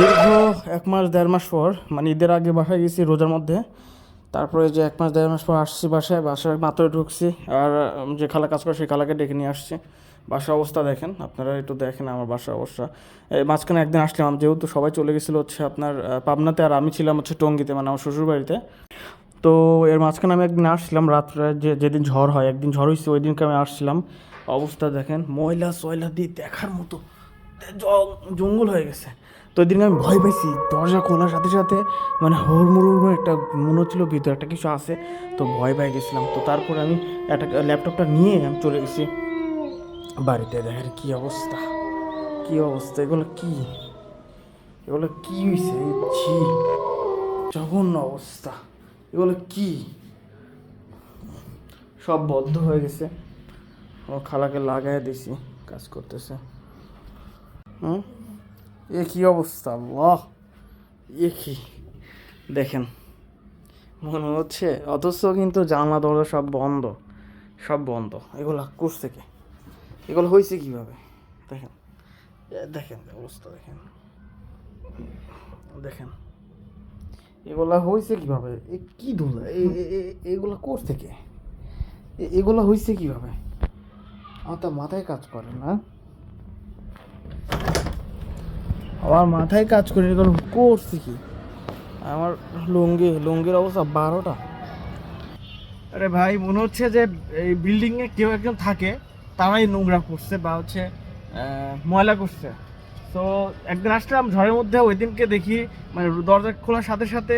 দীর্ঘ এক মাস, দেড় মাস পর মানে ঈদের আগে বাসায় গেছি রোজার মধ্যে। তারপরে যে এক মাস, দেড় মাস পর আসছি বাসায় বাসায় মাত্র ঢুকছি আর যে খালা কাজ করে সেই খালাকে ডেকে নিয়ে আসছি। বাসার অবস্থা দেখেন, আপনারা একটু দেখেন আমার বাসার অবস্থা। মাঝখানে একদিন আসলাম, যেহেতু সবাই চলে গেছিল হচ্ছে আপনার পাবনাতে আর আমি ছিলাম হচ্ছে টঙ্গিতে মানে আমার শ্বশুর বাড়িতে তো এর মাঝখানে আমি একদিন আসছিলাম, রাত্রে যে, যেদিন ঝড় হয়, একদিন ঝড় হয়েছে ওই দিনকে আমি আসছিলাম। অবস্থা দেখেন ময়লা সয়লা দিয়ে দেখার মতো। জঙ্গল হয়ে গেছে। তো ওই দিনকে আমি ভয় পাইছি, দরজা খোলার সাথে সাথে মানে হুড়মুড় একটা মনে হচ্ছিল ভিতরে একটা কিছু আছে, তো ভয় পেয়ে গেছিলাম। তো তারপর আমি একটা ল্যাপটপটা নিয়ে আমি চলে গেছি বাড়িতে। দেখেন কি অবস্থা কি অবস্থা, এগুলো কি? এগুলো কি হয়েছে ছি, জঘন্য অবস্থা, এগুলো কি? সব বদ্ধ হয়ে গেছে। ও খালাকে লাগাই দিছি, কাজ করতেছে। হুম? এ কি অবস্থা? আল্লাহ। এ কি? দেখেন, মনে হচ্ছে, অথচ কিন্তু জানলা, দরজা সব বন্ধ। সব বন্ধ। এগুলো করছে থেকে এগুলো হয়েছে কীভাবে? দেখেন দেখেন অবস্থা, দেখেন। দেখেন, এগুলা হয়েছে কীভাবে? এ কি ধুলা? এগুলা করছে কে? এ- এগুলা হয়েছে কীভাবে? আমার তো মাথায় কাজ করে না। আমার মাথায় কাজ করে এগুলো করছি কি? আমার লুঙ্গি, লুঙ্গির অবস্থা বারোটা। আরে ভাই, মনে হচ্ছে যে এই বিল্ডিংয়ে কেউ একজন থাকে, তারাই নোংরা করছে বা হচ্ছে ময়লা করছে। তো একদিন আসলাম, ঝড়ের মধ্যে ওই দিনকে দেখি মানে দরজা খোলার সাথে সাথে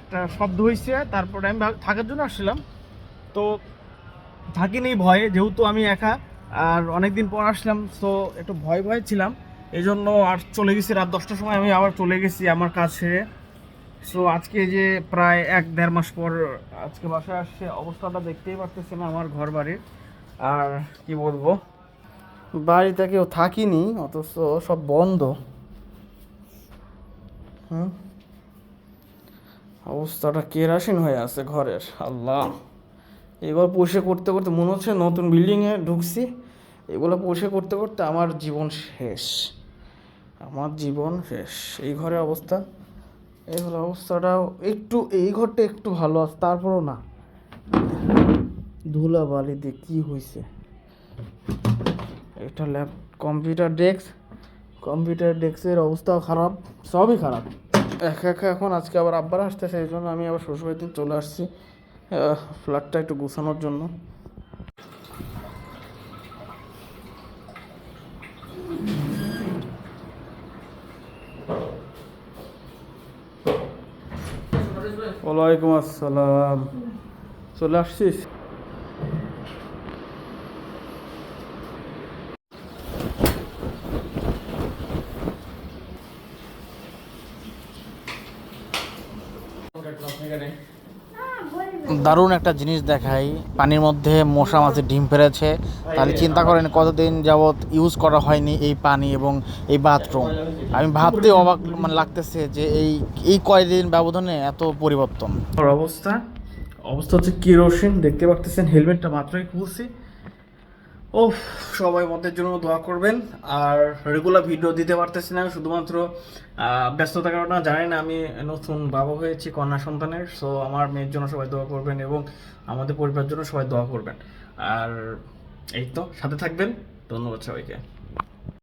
একটা শব্দ হয়েছে তারপরে আমি থাকার জন্য আসছিলাম। তো থাকিনি ভয়ে, যেহেতু আমি একা, আর অনেকদিন পর আসলাম তো একটু ভয় ভয় ছিলাম। এই জন্য আর চলে গেছি রাত দশটার সময়, আমি আবার চলে গেছি আমার সেরে সো আজকে যে প্রায় এক দেড় মাস পর আজকে বাসায় আসছে, অবস্থাটা দেখতেই পারতেছেন আমার ঘর বাড়ির আর কি বলব, বাড়িতে কেউ থাকিনি, অথচ সব বন্ধ। হুম? অবস্থাটা কেরাসিন হয়ে আছে ঘরের, আল্লাহ। এবার পোষে করতে করতে মনে হচ্ছে নতুন বিল্ডিংয়ে ঢুকছি। এগুলো পোষে করতে করতে আমার জীবন শেষ। আমার জীবন শেষ। এই ঘরের অবস্থা? এই হলো অবস্থাটাও একটু, এই ঘরটা একটু ভালো আছে, তারপরও না। ধুলা বালি দিয়ে কী হয়েছে এটা ল্যাপ, কম্পিউটার ডেস্ক, কম্পিউটার ডেস্কের অবস্থাও খারাপ, সবই খারাপ। একা একা এখন আজকে আবার আব্বার আসতে সেই জন্য আমি আবার শ্বশুরবাড়িতে চলে আসছি। ফ্ল্যাটটা একটু গুছানোর জন্য। ওয়ালাইকুম আসসালাম। চলে আসছিস? দারুণ একটা জিনিস দেখাই। পানির মধ্যে মশা মাছের ডিম ফেলেছে। তাহলে চিন্তা করেন কতদিন যাবৎ ইউজ করা হয়নি এই পানি এবং এই বাথরুম আমি ভাবতে অবাক মানে লাগতেছে যে এই এই কয়দিন ব্যবধানে এত পরিবর্তন। অবস্থা অবস্থা হচ্ছে কিরোসিন, দেখতে পারতেছেন, হেলমেটটা মাত্রই খুলছি। ও সবাই মতের জন্য দোয়া করবেন। আর রেগুলার ভিডিও দিতে পারতেছি না, শুধুমাত্র ব্যস্ততার কারণে, জানি না, আমি নতুন বাবা হয়েছি, কন্যা সন্তানের সো আমার মেয়ের জন্য সবাই দোয়া করবেন এবং আমাদের পরিবারের জন্য সবাই দোয়া করবেন। আর এই তো, সাথে থাকবেন, ধন্যবাদ সবাইকে।